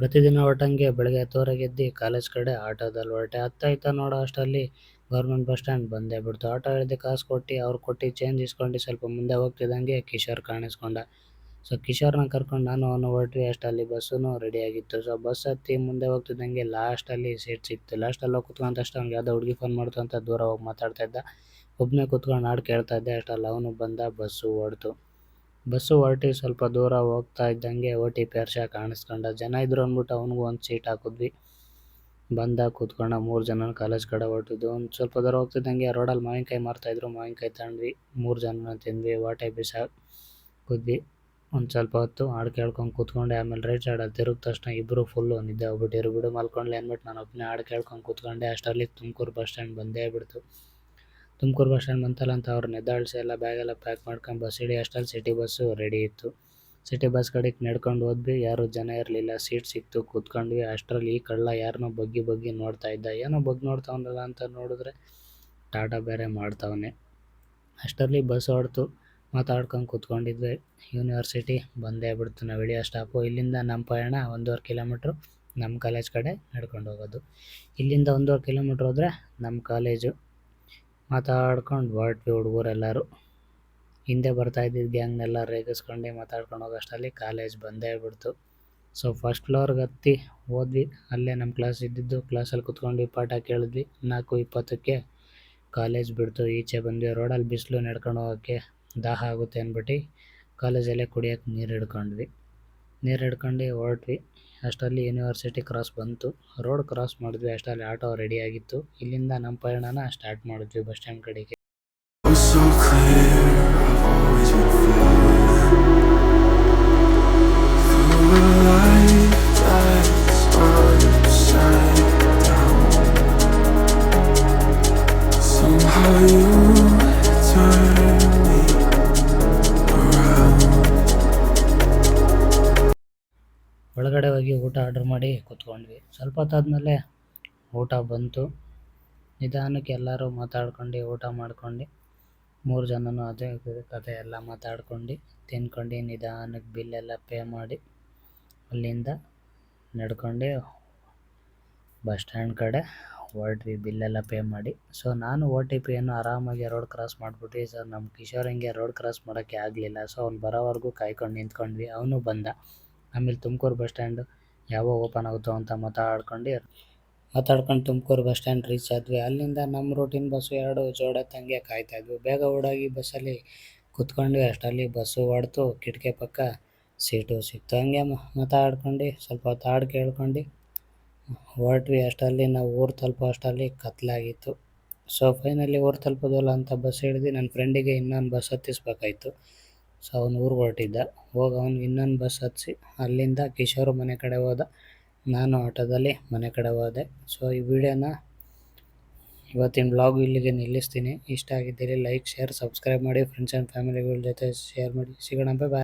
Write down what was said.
ಪ್ರತಿದಿನ ಹೊರಟಂಗೆ ಬೆಳಗ್ಗೆ ಹತ್ತುವರೆಗೆ ಎದ್ದು ಕಾಲೇಜ್ ಕಡೆ ಆಟೋದಲ್ಲಿ ಹೊರಟೆ. ಹತ್ತಾಯ್ತಾ ನೋಡೋ ಅಷ್ಟರಲ್ಲಿ ಗೌರ್ಮೆಂಟ್ ಬಸ್ ಸ್ಟ್ಯಾಂಡ್ ಬಂದೇ ಬಿಡ್ತು. ಆಟೋ ಹಿಡ್ದು ಕಾಸು ಕೊಟ್ಟು ಅವ್ರು ಕೊಟ್ಟು ಚೇಂಜ್ ಇಸ್ಕೊಂಡು ಸ್ವಲ್ಪ ಮುಂದೆ ಹೋಗ್ತಿದ್ದಂಗೆ ಕಿಶೋರ್ ಕಾಣಿಸ್ಕೊಂಡ. ಸೊ ಕಿಶೋರ್ನ ಕರ್ಕೊಂಡು ನಾನು ಅವನು ಹೊರಟ್ವಿ. ಅಷ್ಟಲ್ಲಿ ಬಸ್ಸೂ ರೆಡಿ ಆಗಿತ್ತು. ಸೊ ಬಸ್ ಹತ್ತಿ ಮುಂದೆ ಹೋಗ್ತಿದ್ದಂಗೆ ಲಾಸ್ಟಲ್ಲಿ ಸೀಟ್ ಸಿಕ್ತು. ಲಾಸ್ಟಲ್ಲಿ ಹೋಗಿ ಕುತ್ಕೊಂಡ ತಕ್ಷಣ ಅವ್ನಿಗೆ ಯಾವುದೋ ಹುಡುಗಿ ಫೋನ್ ಮಾಡ್ತು ಅಂತ ದೂರ ಹೋಗಿ ಮಾತಾಡ್ತಾ ಇದ್ದ. ಒಬ್ಬನೇ ಕುತ್ಕೊಂಡು ಹಾಡು ಕೇಳ್ತಾ ಇದ್ದೆ. ಅಷ್ಟಲ್ಲಿ ಅವನು ಬಂದ, ಬಸ್ಸು ಹೊಡ್ತು ಬಸ್ಸು ಹೊರಟಿ ಸ್ವಲ್ಪ ದೂರ ಹೋಗ್ತಾ ಇದ್ದಂಗೆ ಓ ಟಿ ಪಿ ಹರ್ಷ ಕಾಣಿಸ್ಕೊಂಡ. ಜನ ಇದ್ರು ಅಂದ್ಬಿಟ್ಟು ಅವನಿಗೂ ಒಂದು ಸೀಟ್ ಹಾಕಿದ್ವಿ. ಬಂದ ಕೂತ್ಕೊಂಡ ಮೂರು ಜನ ಕಾಲೇಜ್ ಕಡೆ ಹೊರಟಿದ್ದು. ಒಂದು ಸ್ವಲ್ಪ ದೂರ ಹೋಗ್ತಿದ್ದಂಗೆ ರೋಡಲ್ಲಿ ಮಾವಿನಕಾಯಿ ಮಾರ್ತಾಯಿದ್ರು ಮಾವಿನಕಾಯಿ ತಗೊಂಡ್ವಿ ಮೂರು ಜನ ತಿಂದ್ವಿ. ವಾಟೆ ಬಿಸ ಕುದ್ವಿ. ಒಂದು ಸ್ವಲ್ಪ ಹೊತ್ತು ಹಾಡು ಕೇಳ್ಕೊಂಡು ಕೂತ್ಕೊಂಡೆ. ಆಮೇಲೆ ರೈಟ್ ಸೈಡಲ್ಲಿ ತಿರುಗಿದ ತಕ್ಷಣ ಇಬ್ಬರು ಫುಲ್ಲು ನಿದ್ದೆ ಹೋಗ್ಬಿಟ್ಟಿರು ಬಿಡು ಮಲ್ಕೊಂಡ್ಲಿ ಅಂದ್ಬಿಟ್ಟು ನಾನು ಒಬ್ಬನೇ ಹಾಡು ಕೇಳ್ಕೊಂಡು ಕೂತ್ಕೊಂಡೆ. ಅಷ್ಟರಲ್ಲಿ ತುಮಕೂರು ಬಸ್ ಸ್ಟ್ಯಾಂಡ್ ಬಂದೇ ಬಿಡ್ತು. ತುಮಕೂರು ಬಸ್ ಸ್ಟ್ಯಾಂಡ್ ಬಂತಲ್ಲ ಅಂತ ಅವ್ರು ನೆದ್ದಾಳಿಸಿ ಎಲ್ಲ ಬ್ಯಾಗೆಲ್ಲ ಪ್ಯಾಕ್ ಮಾಡ್ಕೊಂಡು ಬಸ್ ಇಡಿ ಅಷ್ಟರಲ್ಲಿ ಸಿಟಿ ಬಸ್ಸು ರೆಡಿ ಇತ್ತು. ಸಿಟಿ ಬಸ್ ಕಡೆಗೆ ನಡ್ಕೊಂಡು ಹೋದ್ವಿ, ಯಾರೂ ಜನ ಇರಲಿಲ್ಲ ಸೀಟ್ ಸಿಕ್ತು, ಕೂತ್ಕೊಂಡ್ವಿ. ಅಷ್ಟರಲ್ಲಿ ಈ ಕಳ್ಳ ಯಾರನ್ನೋ ಬಗ್ಗಿ ಬಗ್ಗಿ ನೋಡ್ತಾ ಇದ್ದ. ಏನೋ ಬಗ್ಗಿ ನೋಡ್ತಾವನಲ್ಲ ಅಂತ ನೋಡಿದ್ರೆ ಟಾಟಾ ಬೇರೆ ಮಾಡ್ತಾವನೆ. ಅಷ್ಟರಲ್ಲಿ ಬಸ್ ಹೊಡ್ತು, ಮಾತಾಡ್ಕೊಂಡು ಕೂತ್ಕೊಂಡಿದ್ವಿ. ಯೂನಿವರ್ಸಿಟಿ ಬಂದೇ ಬಿಡ್ತು, ನಾವು ಇಳಿಯೋ ಸ್ಟಾಪು ಇಲ್ಲಿಂದ ನಮ್ಮ ಪಯಣ ಒಂದೂವರೆ ಕಿಲೋಮೀಟ್ರು ನಮ್ಮ ಕಾಲೇಜ್ ಕಡೆ ನಡ್ಕೊಂಡು ಹೋಗೋದು. ಇಲ್ಲಿಂದ ಒಂದೂವರೆ ಕಿಲೋಮೀಟ್ರ್ ಹೋದರೆ ನಮ್ಮ ಕಾಲೇಜು ಮಾತಾಡ್ಕೊಂಡು ಹೊರಟ್ವಿ ಹುಡುಗರೆಲ್ಲರೂ. ಹಿಂದೆ ಬರ್ತಾ ಇದ್ದಿದ್ದ ಗ್ಯಾಂಗ್ನೆಲ್ಲ ರೇಗಿಸ್ಕೊಂಡು ಮಾತಾಡ್ಕೊಂಡು ಹೋಗೋಷ್ಟರಲ್ಲಿ ಕಾಲೇಜ್ ಬಂದೇ ಬಿಡ್ತು. ಸೊ ಫಸ್ಟ್ ಫ್ಲೋರ್ಗೆ ಹತ್ತಿ ಹೋದ್ವಿ. ಅಲ್ಲೇ ನಮ್ಮ ಕ್ಲಾಸ್ ಇದ್ದಿದ್ದು ಕ್ಲಾಸಲ್ಲಿ ಕುತ್ಕೊಂಡು ಪಾಠ ಕೇಳಿದ್ವಿ. ನಾಲ್ಕು ಇಪ್ಪತ್ತಕ್ಕೆ ಕಾಲೇಜ್ ಬಿಡ್ತು. ಈಚೆ ಬಂದ್ವಿ. ರೋಡಲ್ಲಿ ಬಿಸಿಲು ನಡ್ಕೊಂಡು ಹೋಗೋಕ್ಕೆ ದಾಹ ಆಗುತ್ತೆ ಅಂದ್ಬಿಟ್ಟು ಕಾಲೇಜಲ್ಲೇ ಕುಡಿಯೋಕ್ಕೆ ನೀರು ಹಿಡ್ಕೊಂಡ್ವಿ ನೀರು ಹಿಡ್ಕೊಂಡು ಹೊರಟ್ವಿ. ಅಷ್ಟರಲ್ಲಿ ಯೂನಿವರ್ಸಿಟಿ ಕ್ರಾಸ್ ಬಂತು. ರೋಡ್ ಕ್ರಾಸ್ ಮಾಡಿದ್ವಿ ಅಷ್ಟರಲ್ಲಿ ಆಟೋ ರೆಡಿ ಆಗಿತ್ತು. ಇಲ್ಲಿಂದ ನಮ್ಮ ಪಯಣನ ಸ್ಟಾರ್ಟ್ ಮಾಡಿದ್ವಿ ಬಸ್ ಸ್ಟ್ಯಾಂಡ್ ಕಡೆಗೆ. ಒಳಗಡೆ ಹೋಗಿ ಊಟ ಆರ್ಡ್ರ್ ಮಾಡಿ ಕೂತ್ಕೊಂಡ್ವಿ. ಸ್ವಲ್ಪ ಹೊತ್ತಾದ್ಮೇಲೆ ಊಟ ಬಂತು. ನಿಧಾನಕ್ಕೆ ಎಲ್ಲರೂ ಮಾತಾಡ್ಕೊಂಡು ಊಟ ಮಾಡ್ಕೊಂಡು ಮೂರು ಜನನೂ ಅದೇ ಕಥೆ ಎಲ್ಲ ಮಾತಾಡ್ಕೊಂಡು ತಿನ್ಕೊಂಡು ನಿಧಾನಕ್ಕೆ ಬಿಲ್ಲೆಲ್ಲ ಪೇ ಮಾಡಿ ಅಲ್ಲಿಂದ ನಡ್ಕೊಂಡು ಬಸ್ ಸ್ಟ್ಯಾಂಡ್ ಕಡೆ ಹೊರಟ್ವಿ ಬಿಲ್ಲೆಲ್ಲ ಪೇ ಮಾಡಿ. ಸೊ ನಾನು ಓ ಟಿ ಪಿಯನ್ನು ಆರಾಮಾಗಿ ರೋಡ್ ಕ್ರಾಸ್ ಮಾಡಿಬಿಟ್ವಿ. ಸರ್ ನಮ್ಮ ಕಿಶೋರ್ ಹಿಂಗೆ ರೋಡ್ ಕ್ರಾಸ್ ಮಾಡೋಕ್ಕೆ ಆಗಲಿಲ್ಲ. ಸೊ ಅವ್ನು ಬರೋವರೆಗೂ ಕಾಯ್ಕೊಂಡು ನಿಂತ್ಕೊಂಡ್ವಿ. ಅವನು ಬಂದ. ಆಮೇಲೆ ತುಮಕೂರು ಬಸ್ ಸ್ಟ್ಯಾಂಡು ಯಾವಾಗ ಓಪನ್ ಆಗುತ್ತೋ ಅಂತ ಮಾತಾಡ್ಕೊಂಡು ಮಾತಾಡ್ಕೊಂಡು ತುಮಕೂರು ಬಸ್ ಸ್ಟ್ಯಾಂಡ್ ರೀಚ್ ಆದ್ವಿ. ಅಲ್ಲಿಂದ ನಮ್ಮ ರೂಟಿನ ಬಸ್ಸು ಎರಡು ಜೋಡತ್ತಂಗೆ ಕಾಯ್ತಾ ಇದ್ವಿ. ಬೇಗ ಓಡಾಗಿ ಬಸ್ಸಲ್ಲಿ ಕುತ್ಕೊಂಡ್ವಿ. ಅಷ್ಟರಲ್ಲಿ ಬಸ್ಸು ಹೊಡ್ತು. ಕಿಟಕಿ ಪಕ್ಕ ಸೀಟು ಸಿಕ್ತು. ಹಂಗೆ ಮಾತಾಡ್ಕೊಂಡು ಸ್ವಲ್ಪ ಹೊತ್ತು ಹಾಡು ಕೇಳ್ಕೊಂಡು. ಹೊರಟ್ವಿ ಅಷ್ಟರಲ್ಲಿ ನಾವು ಊರು ತಲುಪೋ ಅಷ್ಟರಲ್ಲಿ ಕತ್ಲಾಗಿತ್ತು. ಸೊ ಫೈನಲಿ ಊರು ತಲುಪೋದಲ್ಲ ಅಂತ ಬಸ್ ಹಿಡ್ದು ನನ್ನ ಫ್ರೆಂಡಿಗೆ ಇನ್ನೊಂದು ಬಸ್ ಹತ್ತಿಸ್ಬೇಕಾಯ್ತು. ಸೊ ಅವ್ನು ಊರಿಗೆ ಹೊರಟಿದ್ದ. ಹೋಗಿ ಅವನು ಇನ್ನೊಂದು ಬಸ್ ಹತ್ತಿಸಿ ಅಲ್ಲಿಂದ ಕಿಶೋರ್ ಮನೆ ಕಡೆ ಹೋದ. ನಾನು ಆಟೋದಲ್ಲಿ ಮನೆ ಕಡೆ ಹೋದೆ. ಸೊ ಈ ವಿಡಿಯೋನ ಇವತ್ತಿನ ಬ್ಲಾಗ್ ಇಲ್ಲಿಗೆ ನಿಲ್ಲಿಸ್ತೀನಿ. ಇಷ್ಟ ಆಗಿದ್ದೀರಿ ಲೈಕ್ ಶೇರ್ ಸಬ್ಸ್ಕ್ರೈಬ್ ಮಾಡಿ. ಫ್ರೆಂಡ್ಸ್ ಆ್ಯಂಡ್ ಫ್ಯಾಮಿಲಿಗಳ ಜೊತೆ ಶೇರ್ ಮಾಡಿ. ಸಿಗೋಣ ಬಾಯ್